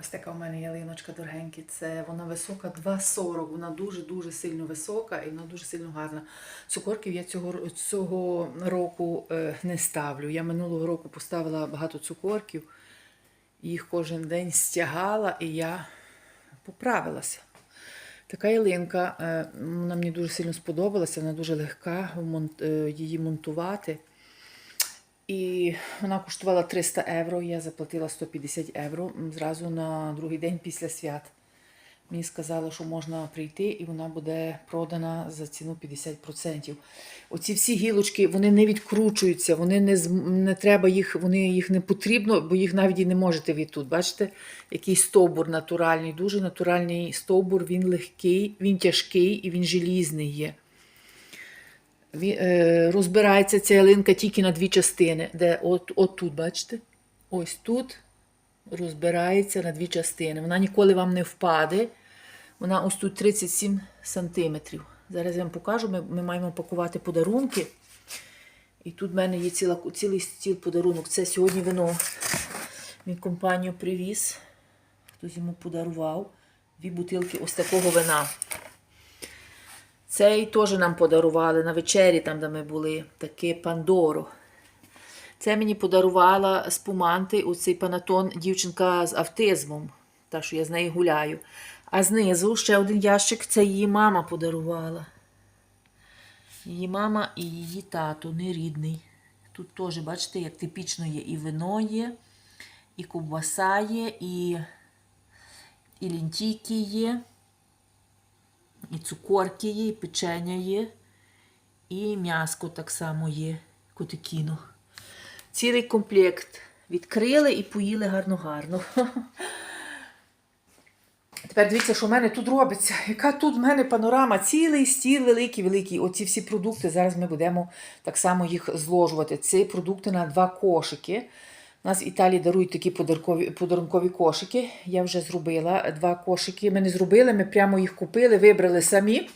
Ось така у мене ялиночка дорогенькі. Це вона висока 2,40. Вона дуже-дуже сильно висока і вона дуже сильно гарна. Цукорків я цього, цього року е, не ставлю. Я минулого року поставила багато цукорків, їх кожен день стягала, і я поправилася. Така ялинка, е, вона мені дуже сильно сподобалася, вона дуже легка е, її монтувати. І вона коштувала 300 євро, я заплатила 150 євро зразу на другий день після свят. Мені сказали, що можна прийти і вона буде продана за ціну 50%. Оці всі гілочки вони не відкручуються, вони не, не треба їх, вони їх не потрібно, бо їх навіть і не можете від тут. Бачите, який стовбур натуральний, дуже натуральний стовбур, він легкий, він тяжкий і він желізний є. Е, розбирається ця ялинка тільки на дві частини. Де от, от тут, бачите? Ось тут розбирається на дві частини. Вона ніколи вам не впаде. Вона ось тут 37 сантиметрів. Зараз я вам покажу. Ми, ми маємо пакувати подарунки. І тут в мене є ціла, цілий стіл подарунок. Це сьогодні вино. Мій компанію привіз. Хтось йому подарував дві бутилки ось такого вина. Цей теж нам подарували на вечері, там, де ми були, таке Пандоро. Це мені подарувала з Пуманти оцей панатон дівчинка з автизмом, та що я з нею гуляю. А знизу ще один ящик це її мама подарувала. Її мама і її тато нерідний. Тут теж, бачите, як типічно є і вино є, і ковбаса є, і, і лінтійки є. І цукорки є, і печення є, і м'яско так само є, котикіно. Цілий комплект відкрили і поїли гарно-гарно. Тепер дивіться, що в мене тут робиться. Яка тут в мене панорама? Цілий стіл великий-великий. Оці всі продукти. Зараз ми будемо так само їх зложувати. Ці продукти на два кошики. Нас в Італії дарують такі подарункові, подарункові кошики. Я вже зробила два кошики. Ми не зробили, ми прямо їх купили, вибрали самі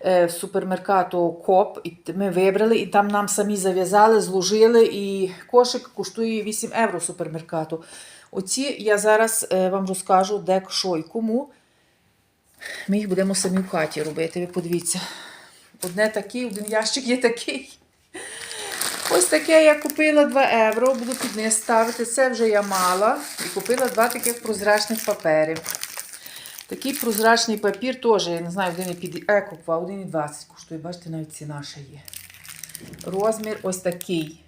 е, в супермеркату КОП. Ми вибрали, і там нам самі зав'язали, зложили. І кошик коштує 8 євро супермеркату. Оці я зараз е, вам розкажу, де що і кому. Ми їх будемо самі в хаті робити. Ви подивіться. Одне такий, один ящик є такий. Ось таке я купила 2 євро, буду під низ ставити. Це вже я мала. І купила два таких прозрачних папери. Такий прозрачний папір теж, я не знаю, 1,5 екопа, 1,20 коштує. Бачите, навіть ціна ще є. Розмір ось такий.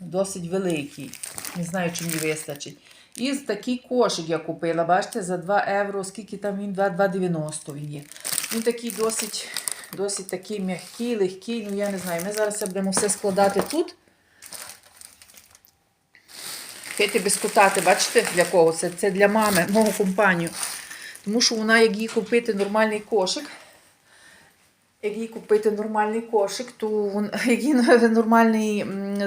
Досить великий. Не знаю, чи мені вистачить. І такий кошик я купила, бачите, за 2 євро, скільки там він, 2,90 він є. Він такий досить, досить такий м'який, легкий, ну я не знаю. Ми зараз це будемо все складати тут. Хейте безкутати, бачите, для кого? Це, це для мами, мого компанію. Тому що вона, як їй купити нормальний кошик, як їй купити нормальний кошик, то як їй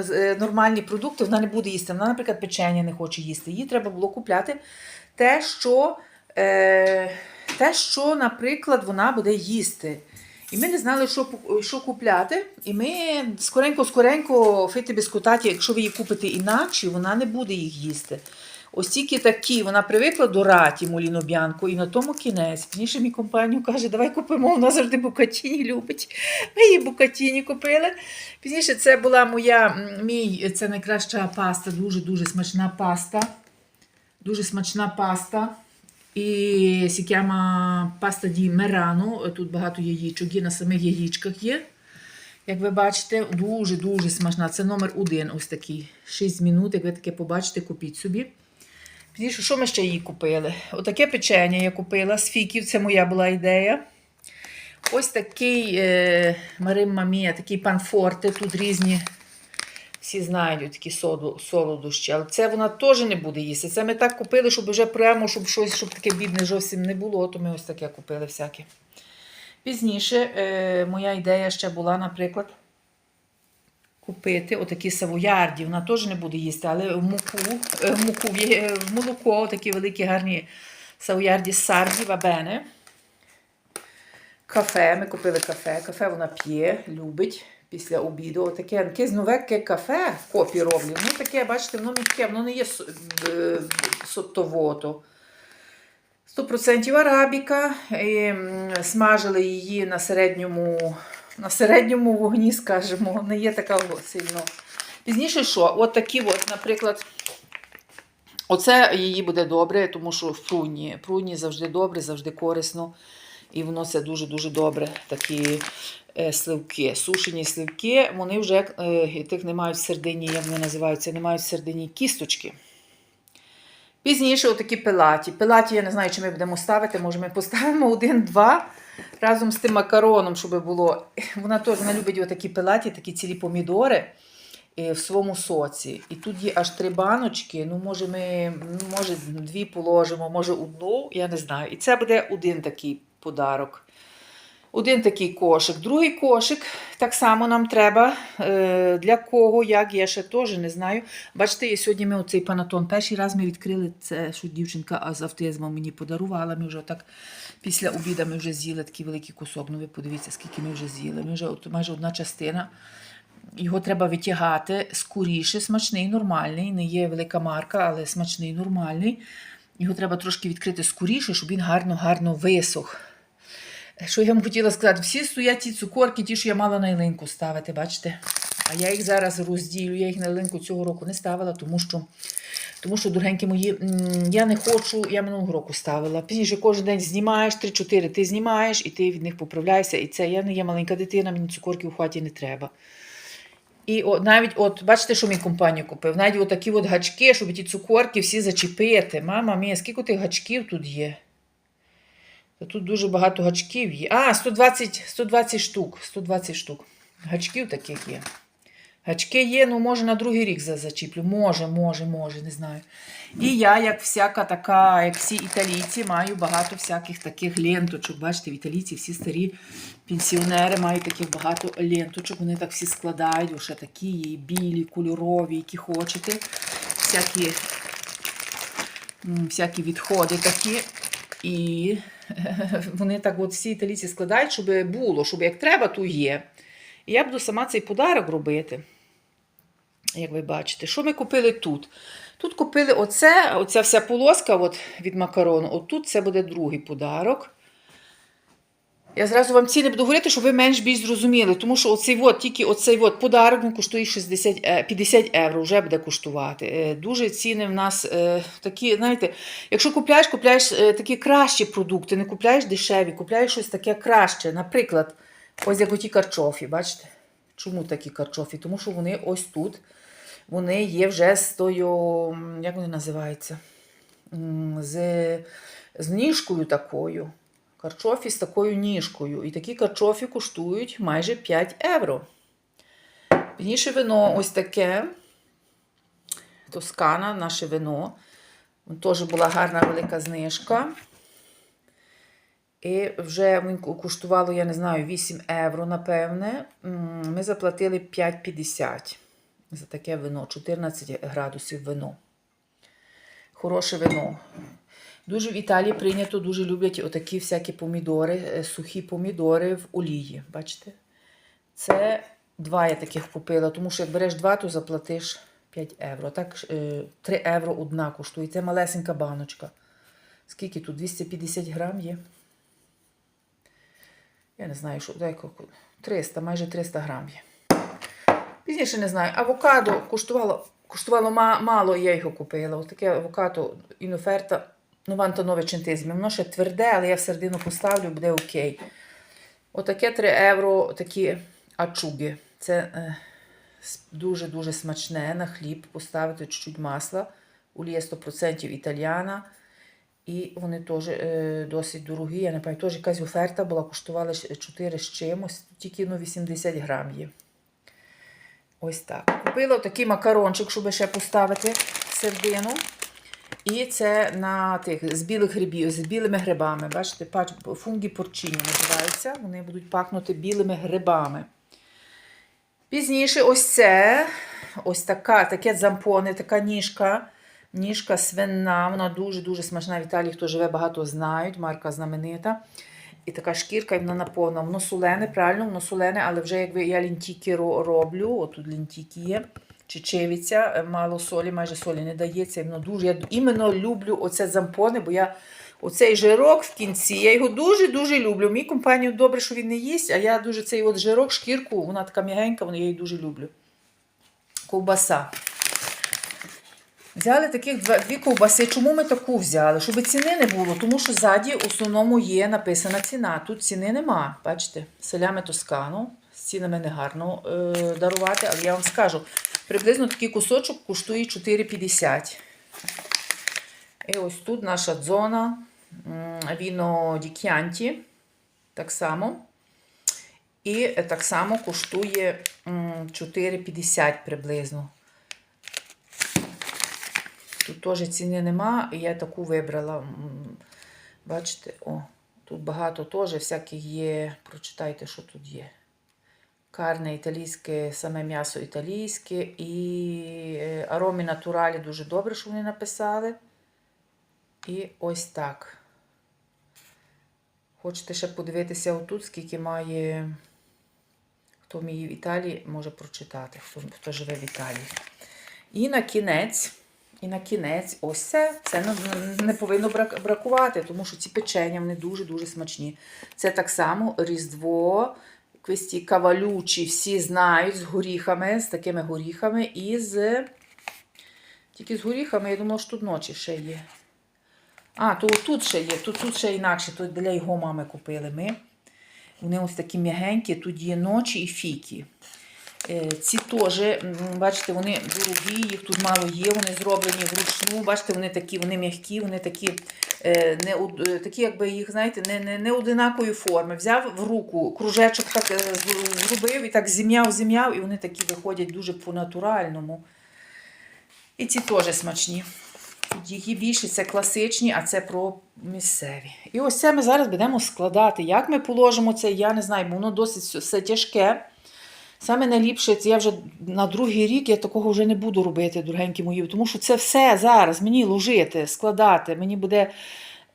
з- е, нормальні продукти вона не буде їсти. Вона, наприклад, печення не хоче їсти. Їй треба було купляти те, що, е, те, що, наприклад, вона буде їсти. І ми не знали, що, що купляти. І ми скоренько-скоренько фити біскутаті, якщо ви її купите інакше, вона не буде їх їсти. Ось тільки такі, вона привикла до раті моліноб'янку, і на тому кінець. Пізніше мій компанію каже, давай купимо, вона завжди букатіні любить. Ми її букатіні купили. Пізніше це була моя, мій, це найкраща паста, дуже-дуже смачна паста. Дуже смачна паста. І chiama паста ді мерано. Тут багато яєчок є, на самих яєчках є. Як ви бачите, дуже-дуже смачна. Це номер один, ось такий. 6 минут, як ви таке побачите, купіть собі. Пізніше, що ми ще їй купили? Отаке печення я купила з фіків, це моя була ідея. Ось такий е, Маримма Мія, такий панфорте, тут різні, всі знають такі солодощі, але це вона теж не буде їсти. Це ми так купили, щоб вже прямо, щоб щось, щоб таке бідне зовсім не було, то ми ось таке купили всяке. Пізніше е, моя ідея ще була, наприклад, купити отакі савоярді. Вона теж не буде їсти, але в муку, е, в муку, в молоко, такі великі гарні савоярді сарді, вабене. Кафе, ми купили кафе. Кафе вона п'є, любить після обіду. Отаке нове кафе в копі роблю. Ну таке, бачите, воно м'яке, воно не є е, соттовото. 100% арабіка. І смажили її на середньому, на середньому вогні, скажімо, не є така сильно. Пізніше що? От такі, от, наприклад, оце її буде добре, тому що в пруні. Пруні завжди добре, завжди корисно. І воно це дуже-дуже добре. Такі сливки. Сушені сливки, вони вже е, тих не мають в середині, як вони називаються, не мають середині кісточки. Пізніше отакі пилаті. Пилаті, я не знаю, чи ми будемо ставити. Може, ми поставимо один-два разом з тим макароном, щоб було. Вона теж вона любить отакі пилаті, такі цілі помідори е, в своєму соці. І тут є аж три баночки. Ну, може, ми ну, може, дві положимо, може одну, я не знаю. І це буде один такий подарок. Один такий кошик. Другий кошик так само нам треба. Е, для кого, як, я ще теж не знаю. Бачите, сьогодні ми оцей панатон. Перший раз ми відкрили це, що дівчинка з автизмом мені подарувала. Ми вже так після обіду ми вже з'їли такий великий кусок. Ну ви подивіться, скільки ми вже з'їли. Ми вже от, майже одна частина. Його треба витягати скоріше, смачний, нормальний. Не є велика марка, але смачний, нормальний. Його треба трошки відкрити скоріше, щоб він гарно-гарно висох. Що я вам хотіла сказати, всі стоять ці цукорки, ті, що я мала на ялинку ставити, бачите? А я їх зараз розділю, я їх на ялинку цього року не ставила, тому що, тому що дорогенькі мої, я не хочу, я минулого року ставила. Пізніше кожен день знімаєш, 3-4 ти знімаєш, і ти від них поправляєшся. І це я не є маленька дитина, мені цукорки в хаті не треба. І от, навіть, от, бачите, що мій компанію купив? Навіть от такі от гачки, щоб ті цукорки всі зачепити. Мама мія, скільки тих гачків тут є? Тут дуже багато гачків є. А, 120, 120 штук. 120 штук. Гачків таких є. Гачки є, ну може на другий рік зачіплю. Може, може, може, не знаю. І я, як всяка така, як всі італійці, маю багато всяких таких ленточок. Бачите, в італійці всі старі пенсіонери мають таких багато ленточок. Вони так всі складають, вже такі білі, кольорові, які хочете. Всякі, всякі відходи такі. І вони так от всі італійці складають, щоб було, щоб як треба, то є. І я буду сама цей подарок робити. Як ви бачите, що ми купили тут? Тут купили оце, оця вся полоска от від макарону. Отут це буде другий подарок. Я зразу вам ціни буду говорити, щоб ви менш більш зрозуміли. Тому що оцей от, тільки оцей от подарок він коштує 60, е, 50 євро, вже буде коштувати. Е, Дуже ціни в нас е, такі, знаєте, якщо купляєш, купляєш е, такі кращі продукти, не купляєш дешеві, купляєш щось таке краще. Наприклад, ось як оті карчофі, бачите? Чому такі карчофі? Тому що вони ось тут. Вони є вже з тою, як вони називаються? З, з ніжкою такою. Карчофі з такою ніжкою. І такі карчофі коштують майже 5 євро. Пізніше вино ось таке. Тоскана, наше вино. Теж була гарна велика знижка. І вже коштувало, я не знаю, 8 євро, напевне. Ми заплатили 5,50 за таке вино, 14 градусів вино. Хороше вино. Дуже в Італії прийнято, дуже люблять отакі всякі помідори, е, сухі помідори в олії. Бачите? Це два я таких купила, тому що як береш два, то заплатиш 5 євро. Так, е, 3 євро одна коштує. Це малесенька баночка. Скільки тут? 250 грам є. Я не знаю, що дай ко- 300, майже 300 грам є. Пізніше не знаю. Авокадо коштувало, коштувало мало, я його купила. Ось таке авокадо іноферта. Ну, ванто нове чинтизмі. Воно ще тверде, але я всередину поставлю, буде окей. Отаке 3 євро, такі ачуги. Це е, дуже-дуже смачне на хліб. Поставити чуть-чуть масла. Олія 100% італіана. І вони теж е, досить дорогі. Я не пам'ятаю, теж якась оферта була, коштувала щ- 4 з чимось, тільки ну, 80 грам є. Ось так. Купила такий макарончик, щоб ще поставити сердину. І це на тих з білих грибів, з білими грибами. Бачите, фунгі порчині називаються. Вони будуть пахнути білими грибами. Пізніше ось це, ось така, таке зампоне, така ніжка. Ніжка свинна, вона дуже-дуже смачна. В Італії, хто живе, багато знають, марка знаменита. І така шкірка, і вона наповнена. Воно солене, правильно, воно солене, але вже якби я лінтіки роблю, отут лінтіки є, чечевиця, е, мало солі, майже солі не дається. Воно дуже, я іменно люблю оце зампоне, бо я Оцей жирок в кінці, я його дуже-дуже люблю. Мій компанію добре, що він не їсть, а я дуже цей от жирок, шкірку, вона така м'ягенька, я її дуже люблю. Ковбаса. Взяли таких дві ковбаси. Чому ми таку взяли? Щоб ціни не було, тому що ззаді в основному є написана ціна. Тут ціни нема. Бачите, селями Тоскану. З цінами не гарно е, дарувати, але я вам скажу, приблизно такий кусочок коштує 4,50. І ось тут наша дзона віно Дік'янті. Так само. І е, так само коштує 4,50 приблизно. Тут теж ціни нема, і я таку вибрала. Бачите, о, тут багато теж всяких є. Прочитайте, що тут є. Карне італійське, саме м'ясо італійське і е, аромі натуралі дуже добре, що вони написали. І ось так. Хочете ще подивитися отут, скільки має, хто вміє в Італії, може прочитати, хто, хто живе в Італії. І на кінець, і на кінець, ось це, це не повинно бракувати, тому що ці печення вони дуже-дуже смачні. Це так само Різдво, якісь кавалючі, всі знають з горіхами, з такими горіхами, і з. Тільки з горіхами, я думала, що тут ночі ще є. А, то тут ще є, тут, тут ще інакше, тут для його мами купили ми. Вони ось такі м'ягенькі, тут є ночі і фіки. Е, Ці теж, бачите, вони дорогі, їх тут мало є, вони зроблені вручну. Бачите, вони такі, вони м'які, вони такі, е, не, е, такі, якби їх, знаєте, не, не, не одинакої форми. Взяв в руку, кружечок так зробив і так зім'яв, зім'яв, і вони такі виходять дуже по-натуральному. І ці теж смачні. Їх більше, це класичні, а це про місцеві. І ось це ми зараз будемо складати. Як ми положимо це, я не знаю, бо воно досить все тяжке. Саме найліпше, я вже на другий рік я такого вже не буду робити, дорогенькі мої, тому що це все зараз мені ложити, складати, мені буде.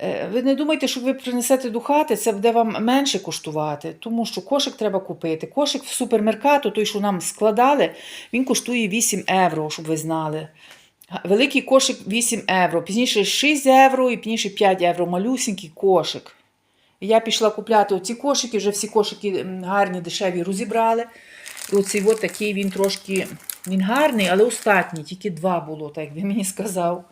е, Ви не думайте, що ви принесете до хати, це буде вам менше коштувати, тому що кошик треба купити. Кошик в супермеркату, той, що нам складали, він коштує 8 євро, щоб ви знали. Великий кошик 8 євро, пізніше 6 євро і пізніше 5 євро. Малюсенький кошик. Я пішла купляти оці кошики, вже всі кошики гарні, дешеві розібрали. Оцей от такий він трошки він гарний, але остатній, тільки два було, так як він мені сказав.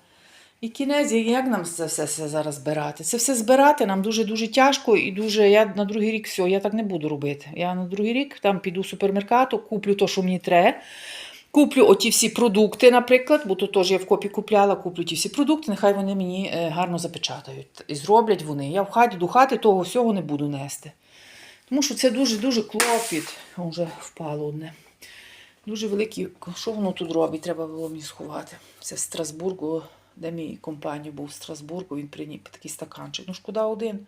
І кінець, як нам це все, все зараз збирати? Це все збирати нам дуже-дуже тяжко і дуже. Я на другий рік все, я так не буду робити. Я на другий рік там піду в супермеркату, куплю те, що мені треба. Куплю оті всі продукти, наприклад, бо тут теж я в копі купляла, куплю ті всі продукти, нехай вони мені е, гарно запечатають. І зроблять вони. Я в хаті до хати того всього не буду нести. Тому що це дуже-дуже клопіт. Вже впало одне. Дуже великий. Що воно тут робить? Треба було мені сховати. Це в Страсбургу, де мій компаній був в Страсбургу, він приніс такий стаканчик. Ну, шкода один.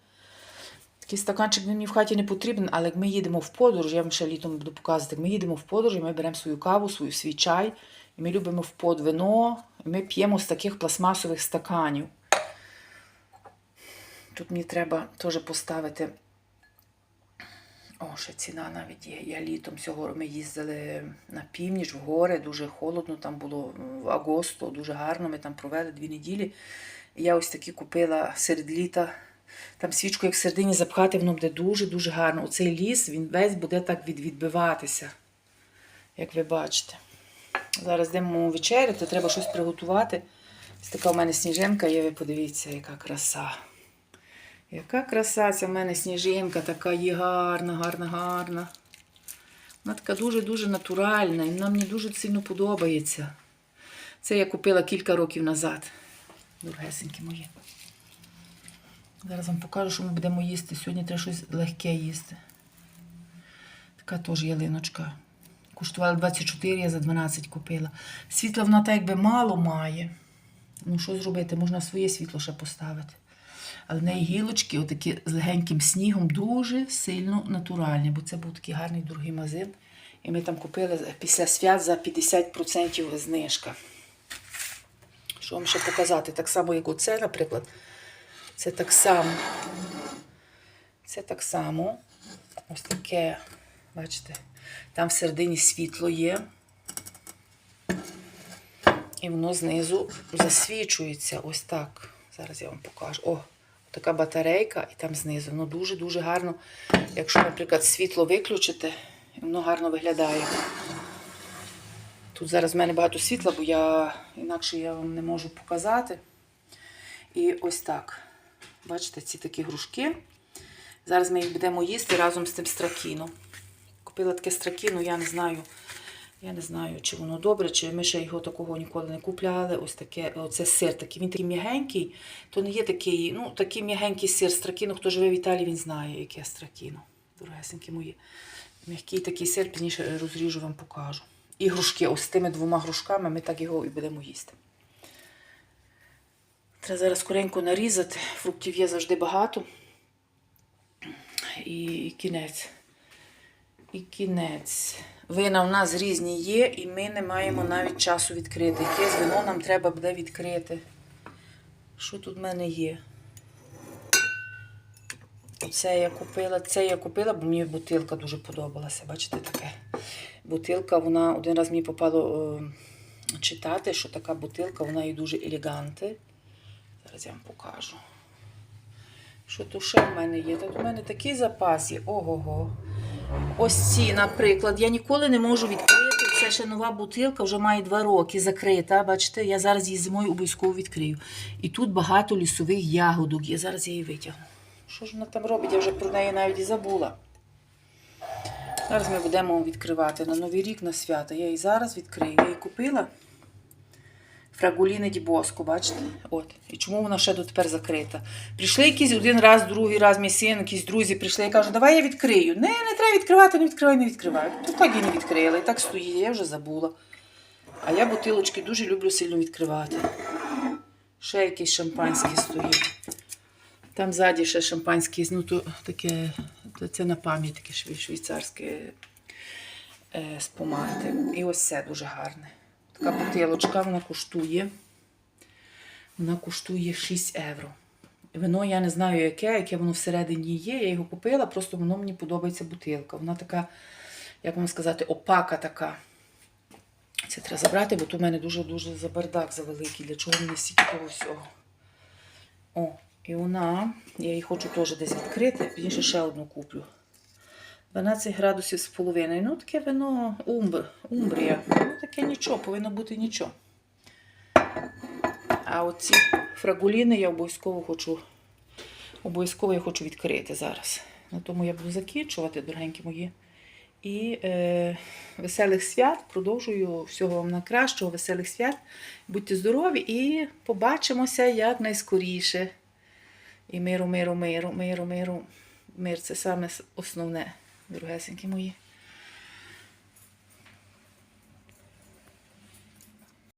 Такий стаканчик мені в хаті не потрібен, але як ми їдемо в подорож, я вам ще літом буду показувати, як ми їдемо в подорож, і ми беремо свою каву, свою свій чай, і ми любимо в под вино, і ми п'ємо з таких пластмасових стаканів. Тут мені треба теж поставити. О, ще ціна навіть є. Я літом цього ми їздили на північ в гори, дуже холодно, там було в агосту, дуже гарно. Ми там провели дві неділі. Я ось такі купила серед літа. Там свічку, як в середині запхати, воно буде дуже-дуже гарно. Оцей ліс, він весь буде так від, відбиватися, як ви бачите. Зараз йдемо вечеряти, треба щось приготувати. Ось така у мене сніжинка є, ви подивіться, яка краса. Яка красаця в мене сніжинка, така є гарна, гарна, гарна. Вона така дуже-дуже натуральна і вона мені дуже сильно подобається. Це я купила кілька років назад. Дорогесенькі мої. Зараз вам покажу, що ми будемо їсти. Сьогодні треба щось легке їсти. Така теж ялиночка. Коштувала 24, я за 12 купила. Світла вона так якби мало має. Ну, що зробити? Можна своє світло ще поставити. Але в неї гілочки, отакі з легеньким снігом, дуже сильно натуральні, бо це був такий гарний дорогий магазин. І ми там купили після свят за 50% знижка. Що вам ще показати? Так само, як оце, наприклад. Це так само. Це так само. Ось таке, бачите, там всередині світло є. І воно знизу засвічується ось так. Зараз я вам покажу. О, така батарейка, і там знизу. Воно дуже-дуже гарно. Якщо, наприклад, світло виключити, воно гарно виглядає. Тут зараз в мене багато світла, бо я інакше я вам не можу показати. І ось так. Бачите, ці такі грушки. Зараз ми їх будемо їсти разом з тим стракіном. Купила таке стракіно, я не знаю. Я не знаю, чи воно добре, чи ми ще його такого ніколи не купляли. Ось таке, оце сир такий. Він такий м'ягенький, то не є такий, ну, такий м'ягенький сир стракіно. Хто живе в Італії, він знає, яке стракіно. Дорогесенькі мої. М'який такий сир, пізніше розріжу вам покажу. І грушки, ось з тими двома грушками ми так його і будемо їсти. Треба зараз скоренько нарізати. Фруктів є завжди багато. І кінець. І кінець. Вина в нас різні є, і ми не маємо навіть часу відкрити. Якесь вино нам треба буде відкрити. Що тут в мене є? Це я купила, це я купила, бо мені бутилка дуже подобалася. Бачите, таке. Бутилка, вона один раз мені попало е, читати, що така бутилка, вона є дуже елеганти. Зараз я вам покажу. Що то ще в мене є? Тут в мене такий запас є. Ого-го. Ось ці, наприклад, я ніколи не можу відкрити. Це ще нова бутилка, вже має два роки закрита. Бачите, я зараз її зимою обов'язково відкрию. І тут багато лісових ягодок. Я зараз її витягну. Що ж вона там робить? Я вже про неї навіть і забула. Зараз ми будемо відкривати на Новий рік, на свято. Я її зараз відкрию. Я її купила. Фрагуліни ді бачите? От. І чому вона ще дотепер закрита? Прийшли якийсь один раз, другий раз, мій син, якісь друзі прийшли і кажуть, давай я відкрию. Не, не треба відкривати, не відкривай, не відкривай. То так і не відкрила, і так стоїть, я вже забула. А я бутилочки дуже люблю сильно відкривати. Ще якийсь шампанський стоїть. Там ззаді ще шампанський, ну то таке, то це на пам'ять таке швейцарське е, спомати. І ось це дуже гарне. Така бутилочка, вона коштує. Вона коштує 6 євро. Вино я не знаю, яке, яке воно всередині є. Я його купила, просто воно мені подобається бутилка. Вона така, як вам сказати, опака така. Це треба забрати, бо тут у мене дуже-дуже забардак завеликий. Для чого мені стільки того всього? О, і вона, я її хочу теж десь відкрити, пізніше ще одну куплю. 12 градусів з половиною. Ну, таке вино умбр, умбрія. Ну, таке нічого, повинно бути нічого. А оці фрагуліни я обов'язково хочу, обов'язково я хочу відкрити зараз. На тому я буду закінчувати, дорогенькі мої. І е, веселих свят. Продовжую всього вам найкращого, веселих свят. Будьте здорові і побачимося якнайскоріше. І миру, миру, миру, миру, миру. Мир це саме основне, дорогесенькі мої.